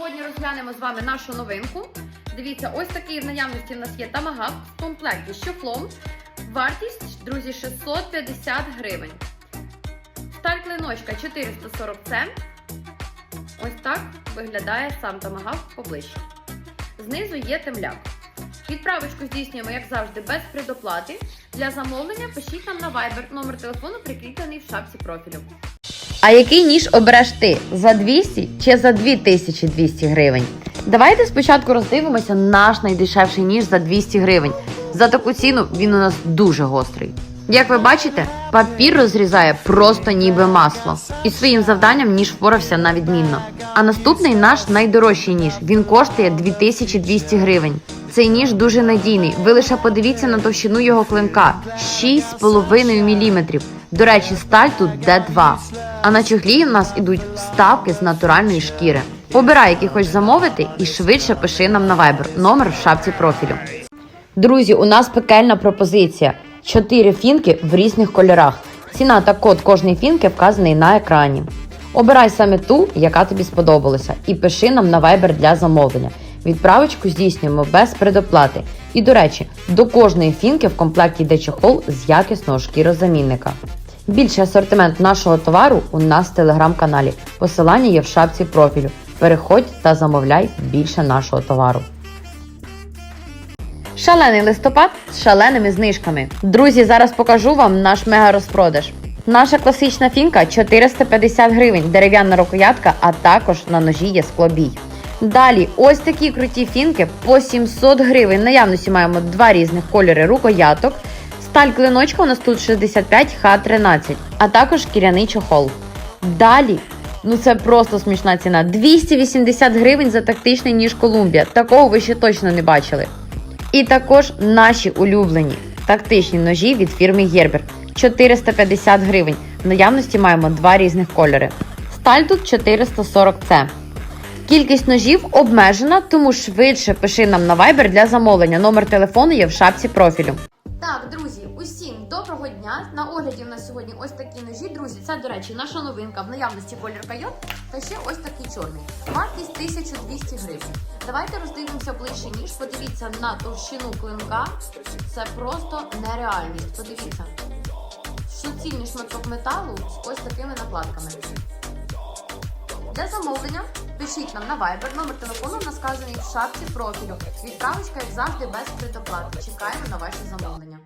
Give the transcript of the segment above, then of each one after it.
Сьогодні розглянемо з вами нашу новинку. Дивіться, ось такий в наявності в нас є тамагав в комплекті з шофлом. Вартість, друзі, 650 гривень. Сталь клиночка 440 це. Ось так виглядає сам тамагав поближче. Знизу є темляк. Відправочку здійснюємо, як завжди, без предоплати. Для замовлення пишіть нам на Viber. Номер телефону прикріплений в шапці профілю. А який ніж обереш ти? За 200 чи за 2200 гривень? Давайте спочатку роздивимося наш найдешевший ніж за 200 гривень. За таку ціну він у нас дуже гострий. Як ви бачите, папір розрізає просто ніби масло. І своїм завданням ніж впорався на відмінно. А наступний наш найдорожчий ніж. Він коштує 2200 гривень. Цей ніж дуже надійний. Ви лише подивіться на товщину його клинка 6,5 мм. До речі, сталь тут D2. А на чохлі в нас ідуть вставки з натуральної шкіри. Обирай, який хочеш замовити, і швидше пиши нам на Viber. Номер в шапці профілю. Друзі, у нас пекельна пропозиція: чотири фінки в різних кольорах. Ціна та код кожної фінки вказаний на екрані. Обирай саме ту, яка тобі сподобалася, і пиши нам на Viber для замовлення. Відправочку здійснюємо без предоплати. І, до речі, до кожної фінки в комплекті йде чохол з якісного шкірозамінника. Більший асортимент нашого товару у нас в телеграм-каналі. Посилання є в шапці профілю. Переходь та замовляй більше нашого товару. Шалений листопад з шаленими знижками. Друзі, зараз покажу вам наш мега розпродаж. Наша класична фінка 450 гривень, дерев'яна рукоятка, а також на ножі є склобій. Далі, ось такі круті фінки по 700 гривень. Наявності маємо два різних кольори рукояток. Сталь клиночка у нас тут 65 Х13, а також шкіряний чохол. Далі, ну це просто смішна ціна. 280 гривень за тактичний ніж Колумбія. Такого ви ще точно не бачили. І також наші улюблені тактичні ножі від фірми Gerber 450 гривень. В наявності маємо два різних кольори. Сталь тут 440C. Кількість ножів обмежена, тому швидше пиши нам на Viber для замовлення. Номер телефону є в шапці профілю. Так, друзі, усім доброго дня. На огляді в нас сьогодні ось такі ножі. Друзі, це, до речі, наша новинка в наявності колір койот та ще ось такий чорний. Вартість 1200 гривень. Давайте роздивимося ближче ніж. Подивіться на товщину клинка. Це просто нереальність. Подивіться. Суцільний шматок металу з ось такими накладками. Для замовлення пишіть нам на Viber, номер телефону у нас вказаний в шапці профілю. Відправочка, як завжди, без предоплати. Чекаємо на ваші замовлення.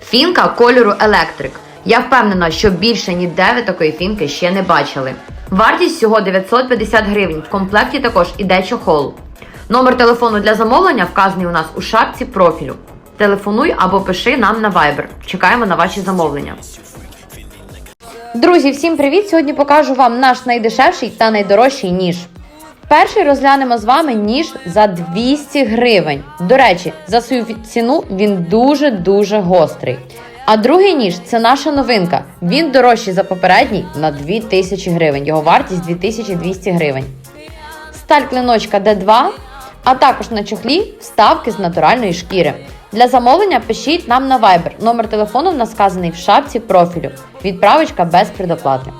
Фінка кольору електрик. Я впевнена, що більше ніде ви такої фінки ще не бачили. Вартість всього 950 гривень. В комплекті також іде чохол. Номер телефону для замовлення вказаний у нас у шапці профілю. Телефонуй або пиши нам на Viber. Чекаємо на ваші замовлення. Друзі, всім привіт! Сьогодні покажу вам наш найдешевший та найдорожчий ніж. Перший розглянемо з вами ніж за 200 гривень. До речі, за свою ціну він дуже-дуже гострий. А другий ніж це наша новинка. Він дорожчий за попередній на 2000 гривень. Його вартість 2200 гривень. Сталь клиночка D2, а також на чохлі вставки з натуральної шкіри. Для замовлення пишіть нам на Viber. Номер телефону в нас вказаний в шапці профілю. Відправочка без предоплати.